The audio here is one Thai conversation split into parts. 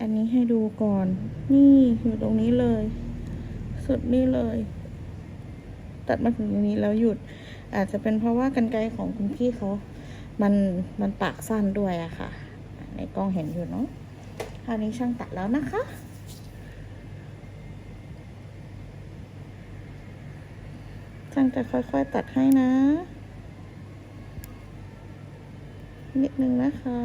อันนี้ให้ดูก่อน นี่อยู่ตรงนี้เลย สุดนี่เลย ตัดมาถึงตรงนี้แล้วหยุด อาจจะเป็นเพราะว่ากันไกรของคุณพี่เขา มันมันปากสั้นด้วยอะค่ะ ในกล้องเห็นอยู่เนาะคราวนี้ช่างตัดแล้วนะคะช่างจะค่อยๆตัดให้นะ นิดนึงนะคะ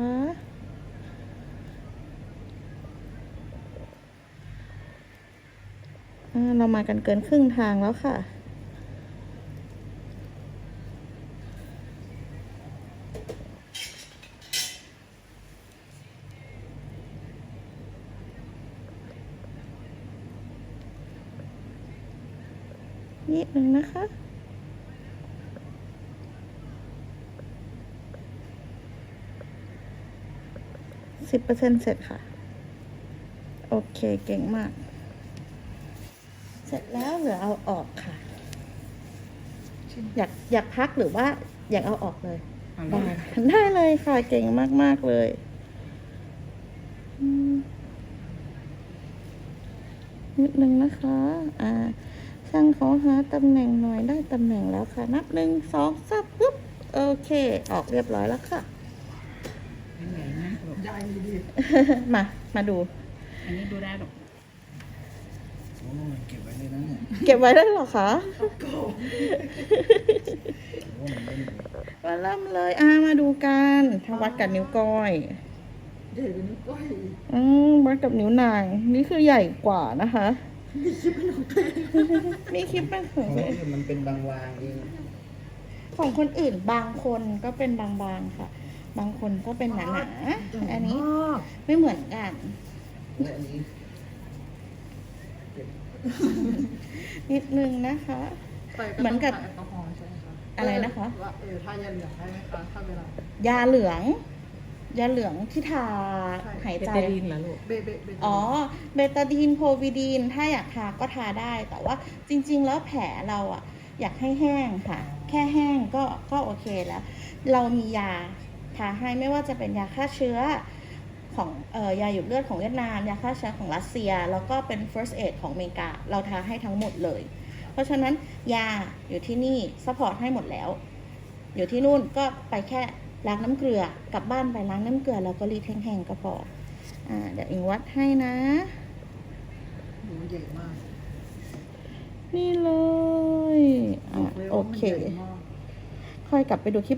อ่า เรามากันเกินครึ่งทางแล้วค่ะ นิดนึงนะคะสิบเปอร์เซ็นเสร็จค่ะ โอเค เก่งมาก เสร็จแล้วเหลือเอาออกค่ะ อยากอยากพักหรือว่าอยากเอาออกเลยได้ได้เลยค่ะเก่งมาก ๆ เลยอืมนิดนึงนะคะ อ่า ช่างขอหาตำแหน่งหน่อยได้ตำแหน่งแล้วค่ะ นับหนึ่งสองสามปุ๊บ โอเค ออกเรียบร้อยแล้วค่ะอันไหนนะลูกได้ดีมา มาดู อันนี้ดูได้หรอ กโอ้ยเก็บไว้เลยนะเนี่ยเก็บไว้ได้เหรอคะโอ้มันเป็นมาเริ่มเลยอ่ามาดูกันถ้าวัดกับนิ้วก้อยเด็กเป็นนิ้วก้อยอืมวัดกับนิ้วนาง นี่คือใหญ่กว่านะคะ มีคลิปเป็นของของตัวเองอื่นมันเป็นบางวางเองของคนอื่นบางคนก็เป็นบางๆค่ะ บางคนก็เป็นหนาๆอันนี้ไม่เหมือนกันและอันนี้เก็บ นิดนึงนะคะใส่เหมือนกับ แอลกอฮอล์ใช่ไหมคะอะไรนะคะ ว่าเออถ้ายาเหลืองได้ไหมคะถ้าเวลายาเหลือง ยาเหลืองที่ทาหายเบใจ ตาดีนเหรอลูก เบเบเบอ๋อ เบตาดีนโพวิดีน ถ้าอยากทาก็ทาได้ แต่ว่าจริง ๆ แล้วแผลเราอะอยากให้แห้งค่ะ แค่แห้งก็ก็โอเคแล้ว เรามียาทาให้ไม่ว่าจะเป็นยาฆ่าเชื้อ ของเอ่อยาหยุดเลือดของเวียดนามยาฆ่าเชื้อของรัสเซีย แล้วก็เป็น first aid ของอเมริกา เราทาให้ทั้งหมดเลย เพราะฉะนั้นยาอยู่ที่นี่ซัพพอร์ตให้หมดแล้ว อยู่ที่นู่นก็ไปแค่ล้างน้ำเกลือกลับบ้านไปล้างน้ำเกลือแล้วก็รีดแห้งๆก็พออ่าเดี๋ยวอิงวัดให้นะหนูใหญ่มาก นี่เลยอะบกลยโอว่ามันเคใหญ่มากค่อยกลับไปดูคลิป